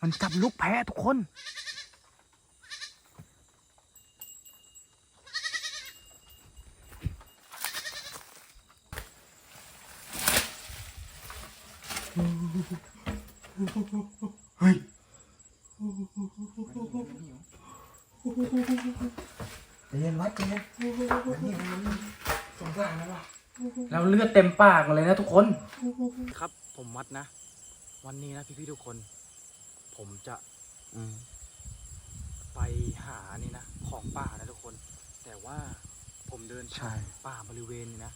มันจับลูกแพะทุกคน เฮ้ยใจเย็นวัดใจเย็นสงสารนะวะแล้วเลือดเต็มปากหมดเลยนะทุกคน ครับผมวัดนะ วันนี้นะพี่ๆทุกคน ผมจะไปหานี่นะของป่านะทุกคน แต่ว่าผมเดินใช่ป่าบริเวณนี่นะ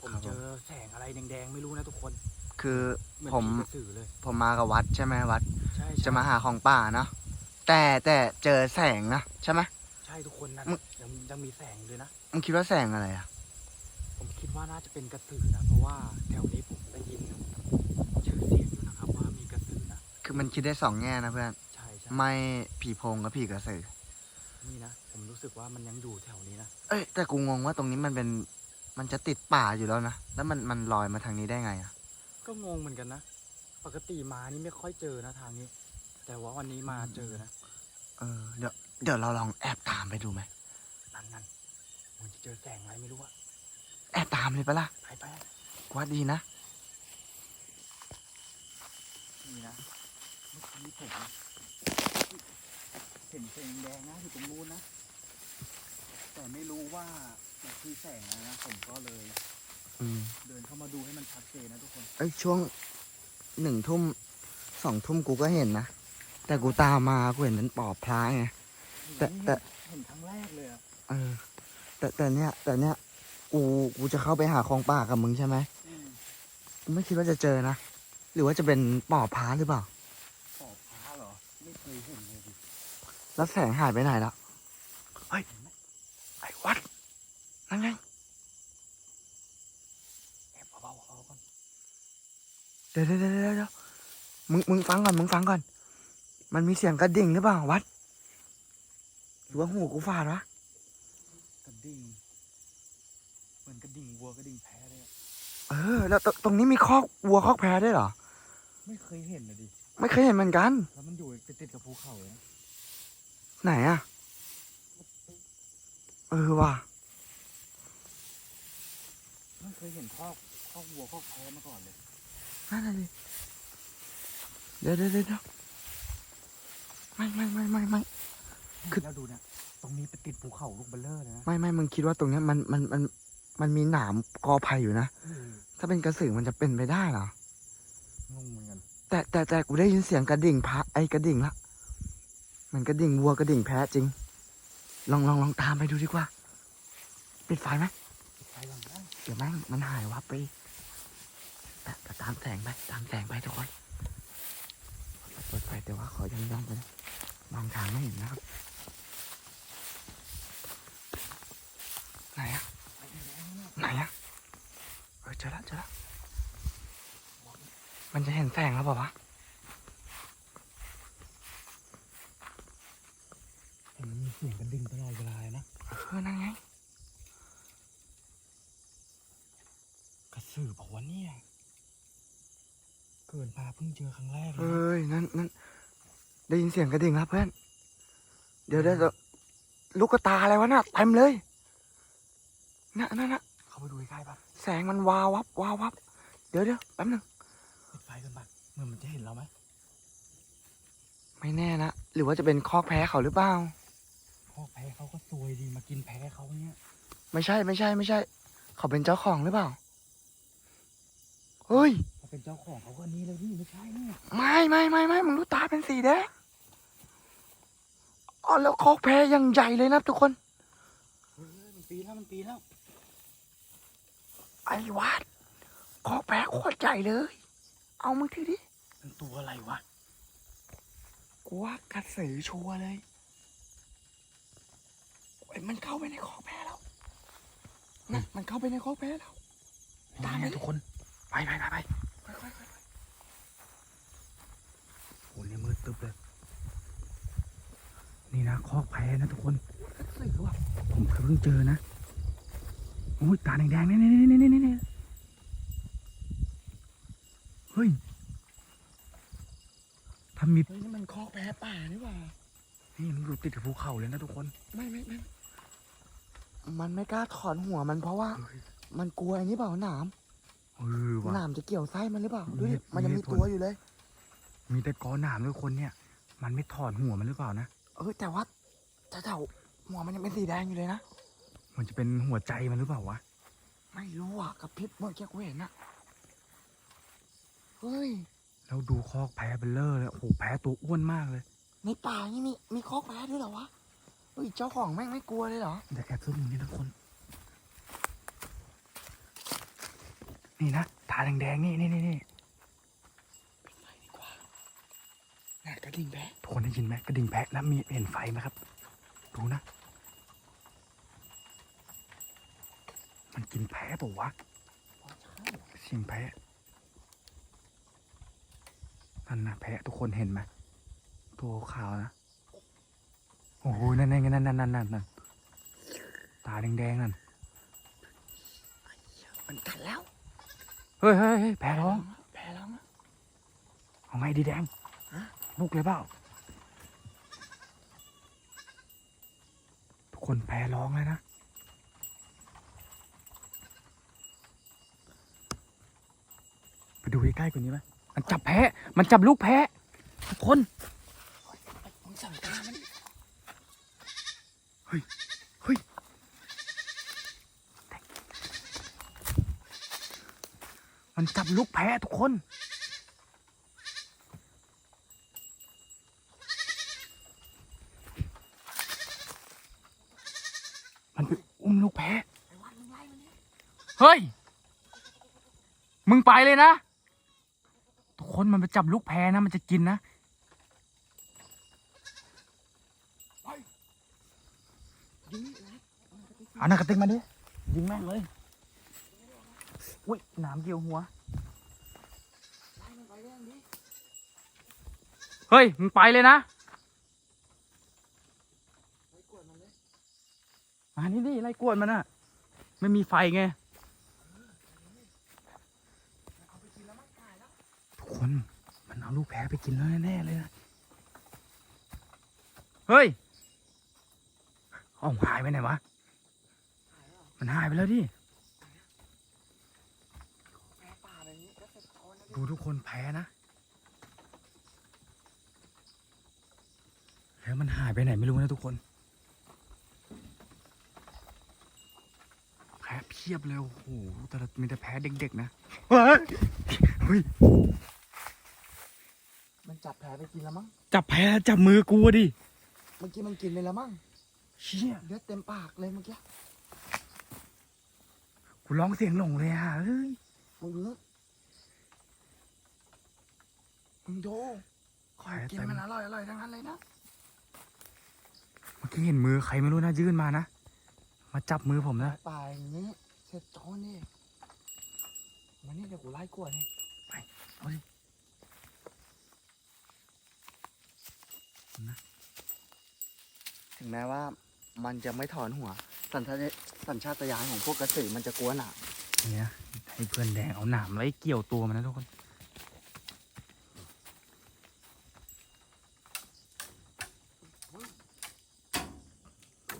ผมครับผม เจอแสงอะไรแดงๆไม่รู้นะทุกคนคือเหมือนผมผีกระสือเลยผมมากับวัดใช่ไหมวัด ใช่จะมาหาของป่าเนาะแต่แต่เจอแสงนะใช่ไหม ใช่ทุกคนนะมึง ยังยังมีแสงด้วยนะ มึงคิดว่าแสงอะไรอะผมคิดว่าน่าจะเป็นกระสือนะเพราะว่าแถวนี้ผมได้ยินชื่อเสียงอยู่นะครับ ว่ามีกระสือนะ คือมันคิดได้สองแง่นะเพื่อน ใช่ใช่ไม่ผีโพงกับผีกระสือ นี่นะ ผมรู้สึกว่ามันยังอยู่แถวนี้นะ เอ้ยแต่กูงงว่าตรงนี้มันเป็นมันจะติดป่าอยู่แล้วนะ แล้วมันมันลอยมาทางนี้ได้ไงอะก็งงเหมือนกันนะ ปกติมานี่ไม่ค่อยเจอนะทางนี้ แต่ว่าวันนี้มาเจอนะ เออเดี๋ยวเดี๋ยวเราลองแอบตามไปดูไหม นั่นนั่นมันจะเจอแสงอะไรไม่รู้อะแอบตามเลยปะล่ะไปไปกูว่าดีนะ นี่นะเมื่อ กี้ผมเห็นแสงแดงนะอยู่ตรงนู้นนะ แต่ไม่รู้ว่ามันคือแสงอะไรนะผมก็เลย อืมเดินเข้ามาดูให้มันชัดเจนนะทุกคน เอ้ยช่วงหนึ่งทุ่มสองทุ่มกูก็เห็นนะ แต่กูตามมากูเห็นเป็นปอบพลายไง แต่แต่ เห็นครั้งแรกเลยอะเออ แต่แต่เนี้ยแต่เนี้ยกูกูจะเข้าไปหาของป่ากับมึงใช่ไหมอืมกูไม่คิดว่าจะเจอนะ หรือว่าจะเป็นปอบพาหรือเปล่า ปอบฟ้าเหรอ ไม่เคยเห็นเลยดิ แล้วแสงหายไปไหนแล้ว เฮ้ย ไอ้วัด นั่นไงแอบเบาๆเบาๆก่อนเดี๋ยวเดี๋ยวเดี๋ยวเดี๋ยวมึง มึงฟังก่อน มึงฟังก่อน มันมีเสียงกระดิ่งหรือเปล่าวัด หรือว่าหูกูฝาดวะ กระดิ่ง เหมือนกระดิ่งวัวกระดิ่งแพะเลยอะเออ แล้วตตรงนี้มีคอกวัวคอกแพะด้วยเหรอ ไม่เคยเห็นเลยดิ ไม่เคยเห็นเหมือนกัน แล้วมันอยู่ติดๆกับภูเขาเลยนะ ไหนอะเออว่ะไม่เคยเห็นคอกคอกวัวคอกแพะมาก่อนเลยนั่นน่ะดิเดี๋ยวเดี๋ยวเดี๋ยวไม่ไม่ไม่ไม่ไม่ คือ แล้วดูนะ ตรงนี้ไปติดภูเขาลูกเบลเลอร์เลยนะไม่ไม่มึงคิดว่าตรงเนี้ยมันมันมันมันมีหนามกอไผ่อยู่นะเออถ้าเป็นกระสือมันจะเป็นไปได้เหรอ งงเหมือนกันแต่แต่แต่กูได้ยินเสียงกระดิ่งพระไอ้กระดิ่งละเห มือนกระดิ่งวัวกระดิ่งแพะจริง ลองลองลองตามไปดูดีกว่า ปิดไฟไหมไเดี๋ยวแม่งมันหายวับไปแต่ตามแสงไปตามแสงไปทุกคนเปิดไฟแต่ว่าขอย่องย่องๆไปนะบางทางไม่เห็นนะครับไหนอะไหนอะเออเจอแล้วเจอแล้วมันจะเห็นแสงแล้วเปล่าวะ เห็นมันมีเสียงกระดิ่งตลอดเวลาเลยนะ เออนั่นไง กระสือบอกว่าเนี่ยเกิดมาเพิ่งเจอครั้ง แรกเลเฮ้ยนะยนั่นนั่นได้ยินเสียงกระดิ่งแล้วเพื่อน เดี๋ยวเดี๋ยวเดี๋ยวลูกกระตาอะไรวะน่ะเต็มเลยน่ะนั่นน่ะเข้าไปดูใกล้ๆปะแสงมันวาววับวาววับ เดี๋ยวเดี๋ยวแป๊บหนึงปิดไฟกันปะเหมือนมันจะเห็นเราไหมไม่แน่นะหรือว่าจะเป็นคอกแพ้เขาหรือเปล่าพวกแพ้เขาก็ซวยดีมากินแพ้เขาเนี่ยไม่ใช่ไม่ใช่ไม่ใช่ เขาเป็นเจ้าของหรือเปล่าเฮ้ยถ้า เป็นเจ้าของเขาก็อันนี้เลยพี่ไม่ใช่เนี่ยไม่ไม่ไม่ไม่มึงรู้ตาเป็นสีแดงอ๋อแล้วคอกแพ้ยังใหญ่เลยนะทุกคนเฮ้ยมันปีนแล้วมันปีนแล้ว ไอ้วัดคอกแพ้โคตรใหญ่เลย เอามือถือดิมันตัวอะไรวะกูว่ากระสือชัวร์เลยโอ้ยมันเข้าไปในคอกแพ้แล้วนะมันเข้าไปในคอกแพ้แล้วตามไปนี่ไงทุกคน ไปไปไปไป ค่อยๆค่อย โอ้ยมืดตึ๊บเลย นี่นะคอกแพ้นะทุกคนๆกระสือว่ะผมเพิ่งเจอนะโอ้ยตาแดงๆนี่นี่นี่นี่นี่นี่เฮ้ยถ้ามันมีเฮ้ยนี่มันคอกแพ้ป่านี่หว่านี่มันอยู่ติดกับภูเขาเลยนะทุกคน ไม่ไม่ไม่มันไม่กล้าถอนหัวมันเพราะว่าเฮ้ยมันกลัวไอ้นี่เปล่าหนามเออว่ะหนามจะเกี่ยวไส้มันหรือเปล่ามีดูดิเหตุมันยังมีมีเหตุผลตัวอยู่เลย มีแต่กอหนามด้วยคนเนี่ย มันไม่ถอดหัวมันหรือเปล่านะ เออแต่ว่าจะเถ่าหัวมันยังเป็นสีแดงอยู่เลยนะ มันจะเป็นหัวใจมันหรือเปล่าวะ ไม่รู้อะกับพริบเมื่อกี้กูเห็นอะเฮ้ย แล้วดูคอกแพ้เบลเลอร์เลยโอ้โหแพ้ตัวอ้วนมากเลย ในป่านี่มีมีคอกแพ้ด้วยเหรอวะ เฮ้ยเจ้าของแม่งไม่กลัวเลยเหรอ เดี๋ยวแอบซุ่มอย่างนี้ทุกคน นี่นะตาแดงๆนี่นี่นี่นี่ ไปดีกว่าแหนกระ ดิ่งแพ้ทุกคนได้ยินไหมกระดิ่งแพะแล้วมีเห็นไฟไหมครับ ดูนะ มันกินแพะเปล่าวะเสียงแพะนั่นนะแพะทุกคนเห็นไหมตัวขาวนะโอ้โหนั่นนั่นนั่นนั่นนั่นนั่นนั่นตาแดงๆนั่นมันกัดแล้วเฮ้ยเฮ้ยเฮ้ยแพะร้องแพ้ร้องอะเอาไงดีแดงฮะ ลุกเลยเปล่า ทุกคนแพะร้องเลยนะ ไปดูใกล้ๆกว่านี้ไหมมันจับแพะมันจับลูกแพะทุกคนมันมันจับลูกแพะทุกคน มันไป อุ้มลูกแพะไอ้วันมึงไล่มันดิเฮ้ย มึงไปเลยนะ ทุกคนมันไปจับลูกแพะนะ มันจะกินนะยิงนะเอาหนักกระติกมาดิ ยิงแม่งเลย อุ้ยหนามเกี่ยวหัวไล่มันไปเรื่องดิเฮ้ย มึงไปเลยนะ ไปกวดมันเลย มานี่ดิไล่กวนมันอะไม่มีไฟไงทุกคนมันเอาลูกแพะไปกินแล้วแน่เลยนะเฮ้ยเอาหายไปไหนวะมันหายไปแล้วดิดูทุกคนแพ้นะแล้วมันหายไปไหนไม่รู้นะทุกคน แพ้ เพียบเลยโอ้โหแต่ละมีแต่แพ้เด็กๆนะเฮ้ยเฮ้ยมันจับแผลไปกินแล้วมั้ง จับแพ้จับมือกูอะดิ เมื่อกี้มันกินไปแล้วมั้งเชี่ยเลือดเต็มปากเลยเมื่อกี้กูร้องเสียงหลงเลยอะเฮ้ยมึงดูมึงดูแพ้กินเต็มมันอร่อยอร่อยทั้งนั้นเลยนะ เมื่อกี้เห็นมือใครไม่รู้นะยื่นมานะ มาจับมือผมนะป่าอย่างนี้เสร็จโคนนี่วันนี้เดี๋ยวกูไล่กวดเลยเอาดิถึงแม้ว่ามันจะไม่ถอนหัว สัญชาตสัญชาตญาณของพวกกระสือมันจะกลัวหนามนี่นะให้เพื่อนแดงเอาหนามไว้เกี่ยวตัวมันนะทุกคน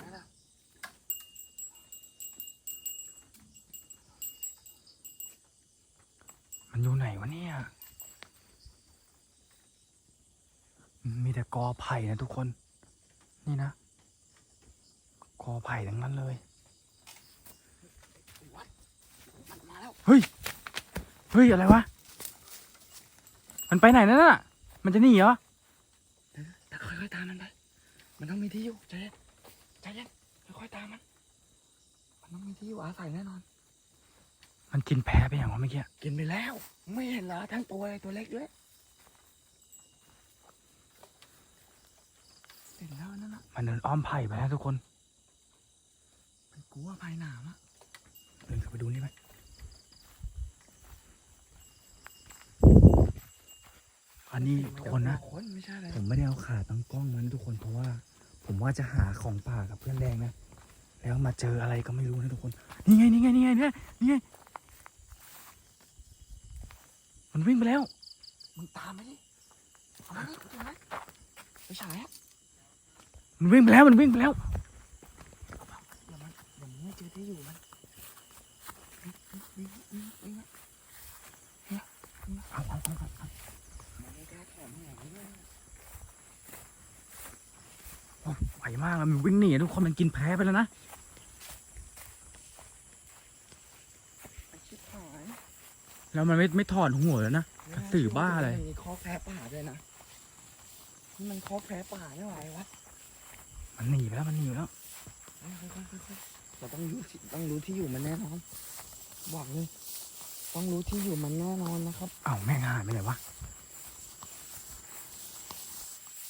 นั่นน่ะ มันอยู่ไหนวะเนี่ย มีแต่กอไผ่นะทุกคน นี่นะ กอไผ่ทั้งนั้นเลยมันมาแล้วเฮ้ย เฮ้ย อะไรวะ มันไปไหนนั่นน่ะ มันจะหนีเหรอแต่ค่อยๆตามมันไป มันต้องมีที่อยู่ใจเย็นใจเย็นค่อยๆตามมัน มันต้องมีที่อยู่อาศัยแน่นอน มันกินแพ้ไปอย่างวะเมื่อกี้กินไปแล้ว ไม่เห็นเหรอทั้งตัวเลยตัวเล็กด้วยเห็นแล้วนั่นน่ะมันเดินอ้อมไผ่ไปแล้วทุกคน มันกลัวภายหนามอะเดินเข้าไปดูนี่ไหมอันนี้ทุกคนนะ คนไม่ใช่อะไรผมไม่ได้เอาขาตั้งกล้องมันทุกคนเพราะว่า ผมว่าจะหาของป่ากับเพื่อนแดงนะ แล้วมาเจออะไรก็ไม่รู้นะทุกคน นี่ไงนี่ไงนี่ไงเนี่ยนี่ไง มันวิ่งไปแล้ว มึงตามไปดิเอามานี่ตรงนั้นไปฉายอะมันวิ่งไปแล้ว มันวิ่งไปแล้วเดี๋ยวมันเดี๋ยวมึงไม่เจอที่อยู่มันวิ่งวิ่งวิ่งวิ่งเอาเอาเอาเอามันไม่กล้าแถมแหงเลยไหวมากอะมันวิ่งหนีอะทุกคนมันกินแพ้ไปแล้วนะ ไอ้ชิบหาย แล้วมันไม่ไม่ถอดหัวแล้วนะกระสือบ้าอะไรมีคอกแพ้ป่าด้วยนะนี่มันคอกแพ้ป่าไม่ไหววะมันหนีไปแล้วมันหนีไปแล้วเราต้องรู้ที่ต้องรู้ที่อยู่มันแน่นอนบอกเลยต้องรู้ที่อยู่มันแน่นอนนะครับเอ้าแม่งหายไปไหนวะ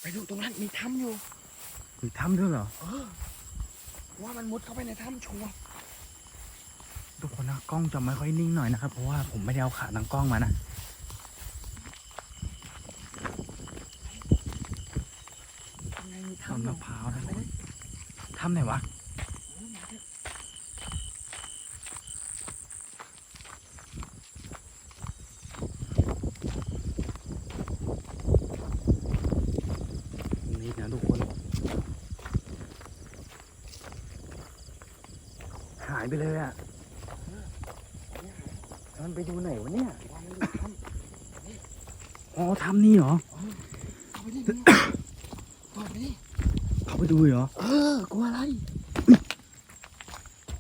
ไปดูตรงนั้นมีถ้ำอยู่มีถ้ำด้วยเหรอเออว่ามันมุดเข้าไปในถ้ำชัวร์ ทุกคนนะกล้องจะไม่ค่อยนิ่งหน่อยนะครับ เพราะว่าผมไม่ได้เอาขาตั้งกล้องมานะทำไงมีต้นมะพร้าวนะไปเลยถ้ำไหนวะนี่นะทุกคน หายไปเลยอะ มันไปดูไหนวะเนี่ยว่ามันอยู่ถ้อ๋อถ้ำนี่เหรอำเข้าไปดิเนี่ยเปิดไปดิเขาไปดูเหรอ เออกลัวอะไร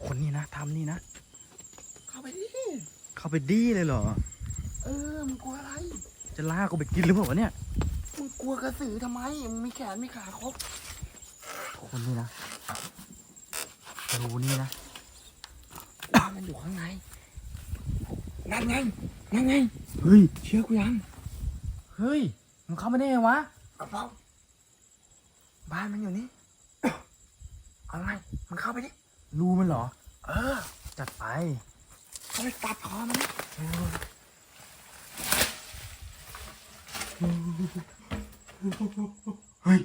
คนนี้นะถ้ำนี่นะ เข้าไปดิ เขาไปดีเลยเหรอ เออมึงกลัวอะไร จะล่ากูไปกินหรือเปล่าวะเนี่ย มึงกลัวกระสือทำไม มึงมีแขนมีขาครบ คนนี้นะรูนี่นะว่ามันอยู่ข้างใน นั่นไงนั่นไงเฮ้ยเชื่อกูยังเฮ้ยมันเข้ามาได้ไงวะกระเป๋าบ้านมันอยู่นี่เอาไงมันเข้าไปดิรูมันเหรอ เออ จัดไปเข้าไปตัดคอมันดิเฮ้ย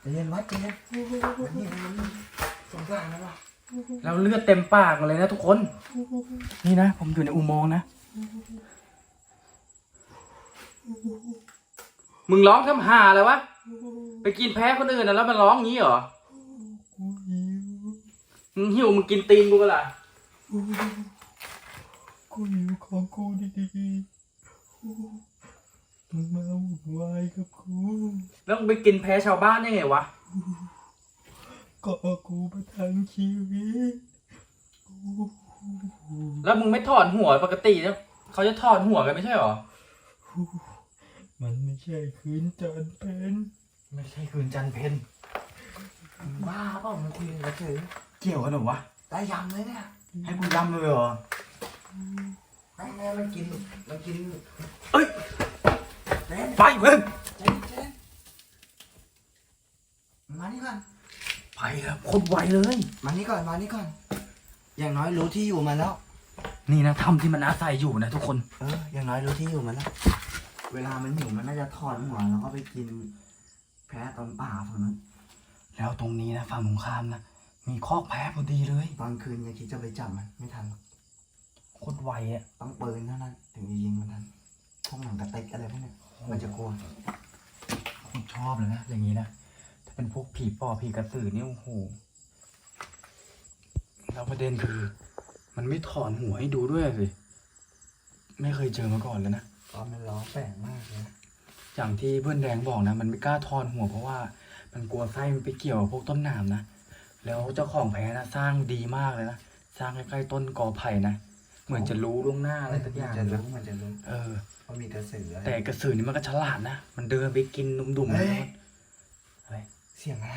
ใจเย็นวัดใจเย็นมันนี่มัน สงสารนะวะแล้วเลือดเต็มปากหมดเลยนะทุกคน นี่นะ ผมอยู่ในอุโมงค์นะ มึงร้องทำหาเลยวะ ไปกินแพ้คนอื่นนะแล้วมันร้องงี้เหรอ มึงหิวมึงกินตีนกูก็ล่ะกูอยู่ของกูดีๆมึงมาวุ่นวายกับกู แล้วมึงไปกินแพ้ชาวบ้านได้ไงวะ ก็เอากูมาทั้งชีวิตแล้วมึงไม่ถอดหัวปกตินะเขาจะถอดหัวกันไม่ใช่เหรอ มันไม่ใช่คืนจันทร์เป็นไม่ใช่คืนจันเพนบ้าเปล่ามันคุยกับกระสือเกี่ยวกันเหรอวะ ได้ยำเลยเนี่ย ให้กูยำเลยเหรอแม่แม่มันกินมันกิน เอ้ยเล่นไปเว้ย เจนเจนมานี่ก่อน ไปแล้วโคตรไวเลย มานี่ก่อนมานี่ก่อน อย่างน้อยรู้ที่อยู่มันแล้ว นี่นะถ้ำที่มันอาศัยอยู่นะทุกคน เออ อย่างน้อยรู้ที่อยู่มันแล้ว เวลามันหิวมันน่าจะถอดหัวแล้วก็ไปกิน แพ้ตรงป่าฝั่งนั้นแล้วตรงนี้นะฝั่งตรงข้ามนะมีคอกแพะพอดีเลยตอนคืนยังคิดจะไปจับมันไม่ทันหรอกโคตรไวอะต้องปืนเท่านั้นถึงจะยิงมันทันพวกหนังกระติกอะไรพวกเนี้ยมันจะกลัวโคตรชอบเลยนะอย่างนี้นะถ้า เป็นพวกผีปอบผีกระสือนี่โอ้โหแล้วประเด็นคือ มันไม่ถอนหัวให้ดูด้วยสิไม่เคยเจอมาก่อนเลยนะตอนมันร้องแปลกมากเลยนะอย่างที่เพื่อนแดงบอกนะ มันไม่กล้าทอนหัวเพราะว่า มันกลัวไส้มันไปเกี่ยวกับพวกต้นหนามนะแล้วเจ้าของแพ้นะสร้างดีมากเลยนะสร้างใกล้ๆต้นกอไผ่นะเหมือนจะรู้ล่วงหน้าอะไรสักอย่างจะนะรู้มันจะรู้เออว่ามีกระสืออะไรแต่กระสือนี่มันก็ฉลาดนะมันเดินไปกินดุ่มๆ เสียงอะไร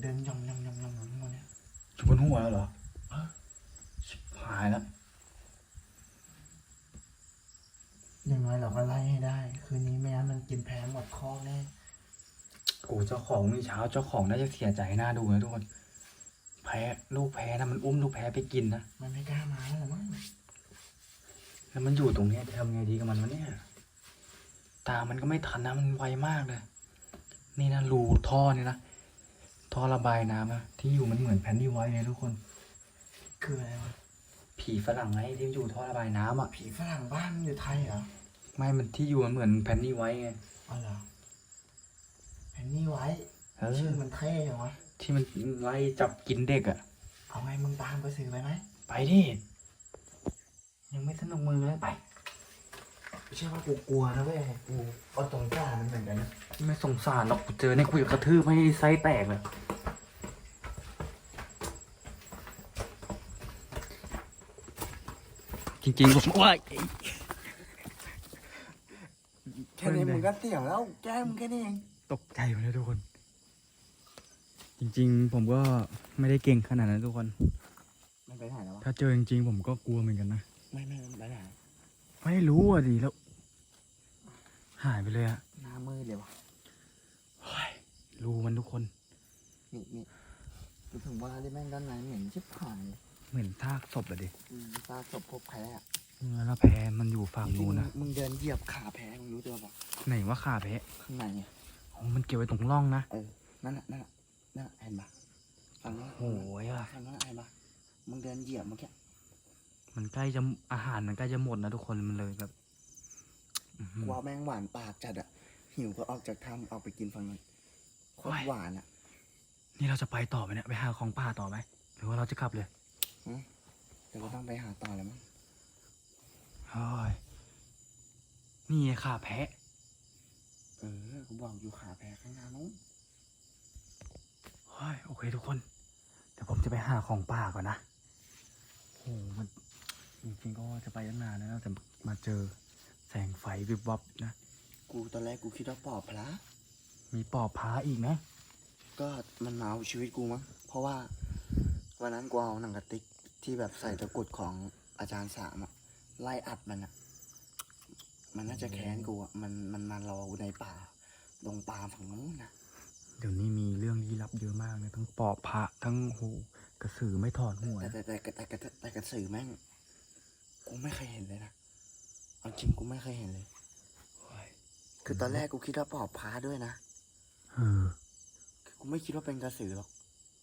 เดินยองยองยองยองยองมาเนี่ยอยู่บนหัวแล้วเหรอเอ้อชิบหายแล้วอย่างน้อยเราก็ไล่ให้ได้ คืนนี้ไม่งั้นมันกินแพ้หมดข้อแน่โอ้เจ้าของนี่เช้าเจ้าของน่าจะเสียใจหน้าดูนะทุกคนแพ้ลูกแพ้นะมันอุ้มลูกแพ้ไปกินนะมันไม่กล้ามาแล้วมั้งแล้วมันอยู่ตรงเนี้ยจะทำไงดีกับมันวะเนี่ย ตามันก็ไม่ทันนะมันไวมากเลย นี่นะรูท่อนี่นะท่อระบายน้ำนะที่อยู่มันเหมือนแผ่นดินไว้เลยทุกคน คืออะไรวะผีฝรั่งไงที่อยู่ท่อระบายน้ำอะผีฝรั่งบ้านมันอยู่ไทยเหรอไม่มันที่อยู่มันเหมือนแพนนี่ไว้ไงอ๋อเหรอแผ่นนี่ไว้เออชื่อมันเท่จังวะที่มันไล่จับกินเด็กอะเอาไงมึงตามกระสือไปไหมไปดิยังไม่สนุกมือเลยไป ไม่ใช่ว่ากูกลัวนะเว้ยกูก็ตรงกล้ามันเหมือนกันนะไม่สงสารหรอกกูเจอในคุยกับกระทืบให้ไส้แตกเลยจริงๆผมว่าแค่นี้มึงก็เสี่ยวแล้วแก้มึงแค่นี้เองตกใจหมดเลยทุกคน จริง ๆ ผมก็ไม่ได้เก่งขนาดนั้นทุกคนมันไปไหนแล้ววะถ้าเจอจริงๆผมก็กลัวเหมือนกันนะ ไม่ไม่มันไปไหน ไม่รู้อะดิแล้ว หายไปเลยอะหน้ามืดเลยวะเฮ้ยรู้มันทุกคน นี่นี่กูถึงว่าที่แม่งด้านในเหม็นชิบหายเหมือนซากศพอะดิอืมตาศพพบแพ้อะเนื้อแล้วแพ้มันอยู่ฝั่งนู้นนะมึงเดินเหยียบขาแพ้มึงรู้ตัวปะไหนว่าขาแพ้ข้างในอะโอ้มันเกี่ยวไว้ตรงร่องนะเออนั่นน่ะนั่นน่ะนั่นน่ะเห็นปะฝั่งนั้นโอ้ยอะฝั่งนั้นเห็นปะมึงเดินเหยียบเมื่อกี้ มันใกล้จะอาหารมันใกล้จะหมดนะทุกคนมันเลยแบบอื้อหืกอว่าแม่งหวานปากจัดอะหิวก็ออกจากถ้ำออกไปกินฝั่งนั้นโคตรหวานอะ นี่เราจะไปต่อไหมเนี่ยไปหาของป่าต่อไหมหรือว่าเราจะกลับเลยเดี๋ยวก็ต้องไปหาต่อแล้วมั้งเฮ้ยนี่ไงขาแพ้เออกูบอกอยู่ขาแพ้ข้างหน้านู้นเฮ้ยโอเคทุกคน เดี๋ยวผมจะไปหาของป่าก่อนนะโอ้โหมัน จริงๆก็จะไปตั้งนานแล้วนะแต่มาเจอแสงไฟวิบวับนะ กูตอนแรกกูคิดว่าปอบพระ มีปอบพาอีกไหมก็มันมาเอาชีวิตกูมั้ง เพราะว่าวันนั้นกูเอาหนังกระติกที่แบบใส่ตะกรุดของอาจารย์สามอะไล่อัดมันอะมันน่าจะแค้นกูอะมันมันมารอกูในป่าดงปาล์มฝั่งนู้นนะ เดี๋ยวนี้มีเรื่องลี้ลับเยอะมากเลยทั้งปอบพระทั้งโหกระสือไม่ถอดหัวแต่นะแต่แต่แต่แต่แต่แต่กระสือแม่ง กูไม่เคยเห็นเลยนะเอาจริงกูไม่เคยเห็นเลย คือตอนแรกกูคิดว่าปอบพาด้วยนะเออ คือกูไม่คิดว่าเป็นกระสือหรอก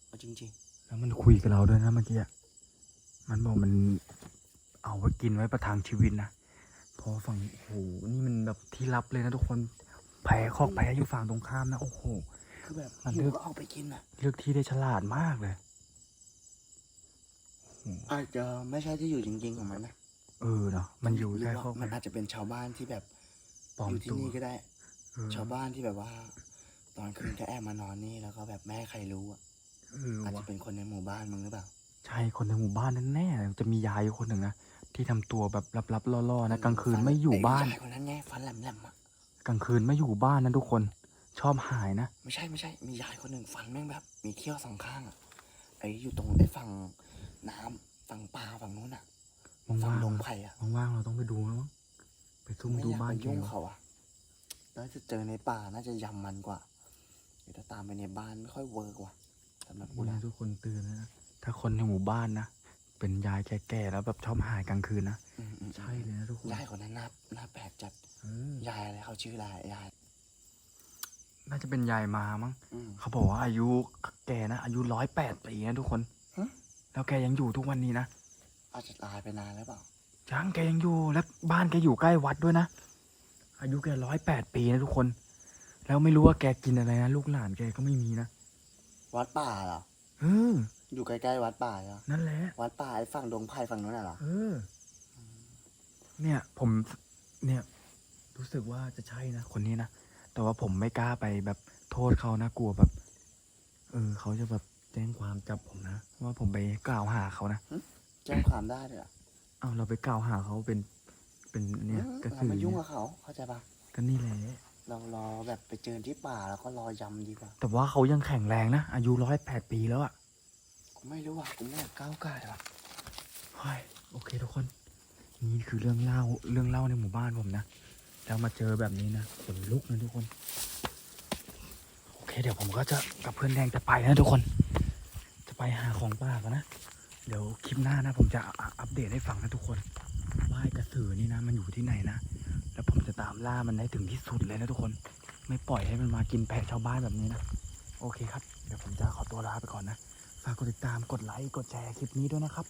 เอาจริง แล้วมันคุยกับเราด้วยนะเมื่อกี้อะมันบอกมันเอาไว้กินไว้ประทังชีวิตนะ เพอฝั่งโอ้โห นี่มันแบบที่ลับเลยนะทุกคน แพ้คอกแพ้อยู่ฝั่งตรงข้ามนะ โอ้โห ๆ คือแบบมันหิเลืวอกก็เอาไปกินอะเลือกที่ได้ฉลาดมากเลย อาจจะไม่ใช่ที่อยู่จริงๆของมันนะ เออเนาะมันอยู่หรืใกล้ว่าคอกมันแพ้อาจจะเป็นชาวบ้านที่แบบปลออมยู่ที่ตัว นี่ก็ได้ เออชาวบ้านที่แบบว่า ตอนคืนก็แอบมานอนนี่แล้วก็แบบแม่ให้ใครรู้อะเอออาจวะจะเป็นคนในหมู่บ้านมึงหรือเปล่า ใช่คนในหมู่บ้านนั่นแน่ๆจะมียายอยู่คนหนึ่งนะที่ทำตัวแบบลับๆล่อๆนะกลางคืนไม่อยู่บ้านไอ้คนนั้นไงฟันแหลมๆอะกลางคืนไม่อยู่บ้านนะทุกคนชอบหายนะ ไม่ใช่ไม่ใช่ มียายคนหนึ่งฟันแม่งแบบ มีเขี้ยวสองข้างอะไอ้อยู่ตรงไอ้ฝั่งน้ำฝั่งป่าฝั่งนู้นอะฝั่ง ว่างดงไผ่อะๆว่างๆเราต้องไปดูแล้วมั้งไปซุ่มไม่ดูอยากบ้าไปนแกยุ่งวะเขาอะแล้วจะเจอในป่าน่าจะยำมันกว่าเดี๋ยวถ้าตามไปในบ้านไม่ค่อยเวิร์กว่ะสำหรับกูนี่นะนะทุกคนเตือนนะถ้าคนในหมู่บ้านนะเป็นยายแก่ๆแล้วแบบชอบหายกลางคืนนะอืมอืมใช่เลยนะทุกคนยายคนนั้นน่าน่าแปลกจัดเออยายอะไรเขาชื่ออะไรยายน่าจะเป็นยายมามั้งอืมเขาบอกว่าอายุแกนะอายุร้อยแปดปีนะทุกคนฮะแล้วแกยังอยู่ทุกวันนี้นะ อาจจะตายไปนานแล้วเปล่ายังแกยังอยู่และบ้านแกอยู่ใกล้วัดด้วยนะ อายุแกร้อยแปดปีนะทุกคน แล้วไม่รู้ว่าแกกินอะไรนะลูกหลานแกก็ไม่มีนะวัดป่าเหรอเอออยู่ใกล้ๆวัดป่าเหรอนั่นแหละวัดป่าไอ้ฝั่งดงไผ่ฝั่งนู้นน่ะเหรอเออ เนี่ยผมเนี่ย รู้สึกว่าจะใช่นะคนนี้นะแต่ว่าผมไม่กล้าไปแบบโทษเขานะกลัวแบบ เออเขาจะแบบแจ้งความจับผมนะว่าผมไปกล่าวหาเขานะ แจ้งความได้เลยเหรอเอาเราไปกล่าวหาเขาเป็นเป็นเนี่ยอืมกระเราสือมายุ่งเนี่กัยบเขาเข้าใจปะก็นี่แหละเรารอแบบไปเจอที่ป่าแล้วก็รอยำดีกว่าแต่ว่าเขายังแข็งแรงนะอายุร้อยแปดปีแล้วอะกูไม่รู้อะกูไม่อยากก้าวไก่หรอกเฮ้ยโอเคทุกคน นี่คือเรื่องเล่าเรื่องเล่าในหมู่บ้านผมนะแล้วมาเจอแบบนี้นะขนลุกนะทุกคน โอเค เดี๋ยวผมก็จะกับเพื่อนแดงจะไปนะทุกคน จะไปหาของป่ากันนะ เดี๋ยวคลิปหน้านะ ผมจะอัปเดตให้ฟังนะทุกคนว่ากระสือนี่นะ มันอยู่ที่ไหนนะ แล้วผมจะตามล่ามันให้ถึงที่สุดเลยนะทุกคน ไม่ปล่อยให้มันมากินแพะชาวบ้านแบบนี้นะ โอเคครับ เดี๋ยวผมจะขอตัวลาไปก่อนนะ ฝากกดติดตาม กดไลค์ กดแชร์คลิปนี้ด้วยนะครับ